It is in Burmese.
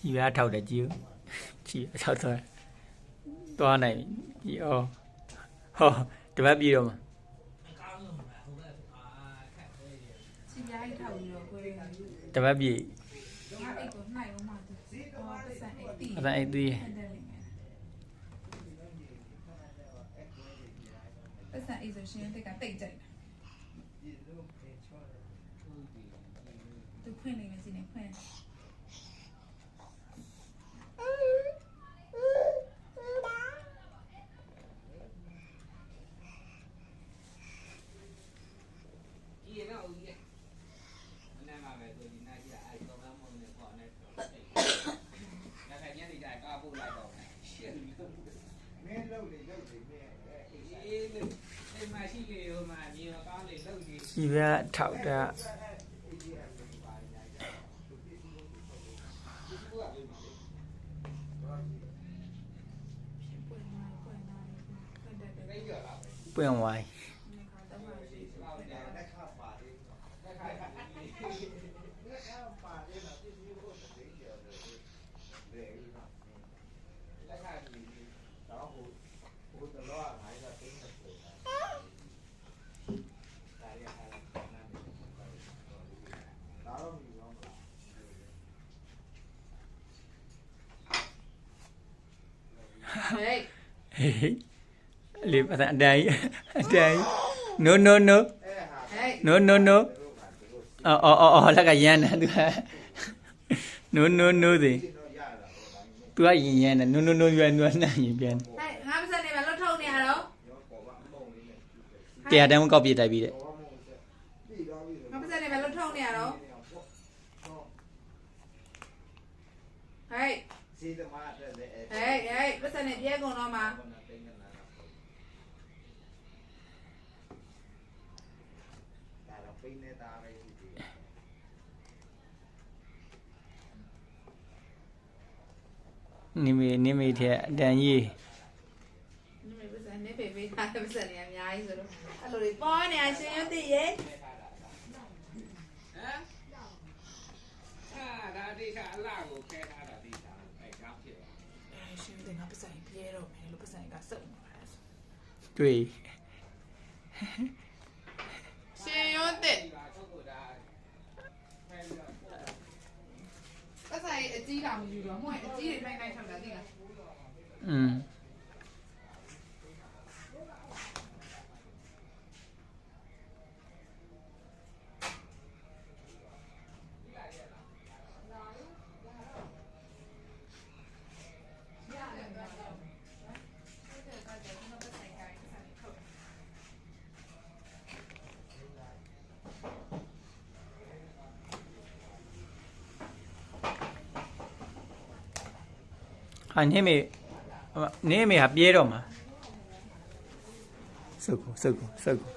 ခြေပြားထောက်တယ်ကြည့်ဦးခြေထောက်သွားသွားနိုင်ပြီကြည့်အော်ဟောတပတ်ပြေတော့မှာချီပြားကြီးထောက်ပြီးတော့ကိုယ်ကတပတ်ပြေငါအိတ်ကိုနှိုက်အောင်မှသူဟောပတ်စံအိတ်တီးအတန်အိတ်သေးဟန်တယ်လင်းပတ်စံအိတ်ဆိုရှင်တက်ကတိတ်ကြိုက်တာသူဖွင့်နေမယ်စီနေဖွင့် ဒီတော့ဦးကြီးအနာ မှာပဲဆိုဒီနာကြီးအဲ့တော့မမုံနဲ့ပေါ့နဲ့တော့ဒါခိုင်ညနေကျကားပို့လိုက်တော့ရှင်းလို့မင်းလှုပ်လေလှုပ်လေမင်းအဲအေးအေးလို့အိမ်မှာရှိလေဟိုမှာညီမကောင်းလေလုပ်ကြည့်ခြေပြားထောက်တာပွင့်လာပွင့်လာဖွင့်တယ်တယ်သိကြလားပွင့်ဝိုင်း ဒီခါတော့မှရှိဖွင့်တယ် လက်ခပါလေ လက်ခိုင် လက်ခပါလေနော်ပြည့်စုံဖို့သိကြတယ်လေလေနော် လက်ခိုင် တော့ဟိုဟိုတလောကငါးကတင်းနေတယ်ဒါရဟာနာမည်ဒါတော့မြည်ရောမလား ဟေး ဟေးဟေးလေးပတ်စံအတန်ကြီး အတန်ကြီး no no no အဲဟာဟေး no no no တို့ကတို့အော်အော်အော်လက်ကရမ်းတယ်သူက no no no သည်ဒီတော့ရတာဟိုတိုင်းသူကရင်ရမ်းတယ် no no no ရွယ်နွမ်းနှံ့ရင်ပြန် ဟဲ့ငါပတ်စံနေမှာလွတ်ထုတ်နေရတော့ ရောပေါ်မှာအမုံလေးနဲ့ကျူ တယ်တရားတန်းကောက်ပြစ်တိုက်ပြီးတဲ့ပေါ်မှာမုံဆက်ပြီးတော့ပြီးငါပတ်စံနေမှာလွတ်ထုတ်နေရတော့ဟေးစီသမားတဲ့လေအဲဟေးဟေးပတ်စံနေပြေကုန်တော့မှာဘာနာသိနေတာဒါတော့ပိနေတာပဲရှိသေးတယ်နိမေနိမေထဲအတန်ကြီး မေပစံနဲ့ဖေဖေးထားတဲ့ပစံတွေအများကြီးဆိုတော့အဲ့လိုတွေပေါ်နေအောင်ရှင်ရွတ်သိရဲ့ဟမ်အာဒါဒီကအလှကိုခဲထားတာဒီသာအဲ့ဒါဖြစ်တယ်ရှင်ရွတ်သိငါပစံပြဲတော့မယ်လို့ပစံကစုပ်နေတာဆိုတွေ့ရှင်ရွတ်သိပစံအကြီးတာမယူတော့မဟုတ်အကြီးတွေနိုင်နိုင်ထောက်တာသိလားอืม ဟာနေမေနေမေဟာပြေးတော့မှာစုပ်ကိုစုပ်ကိုစုပ်ကို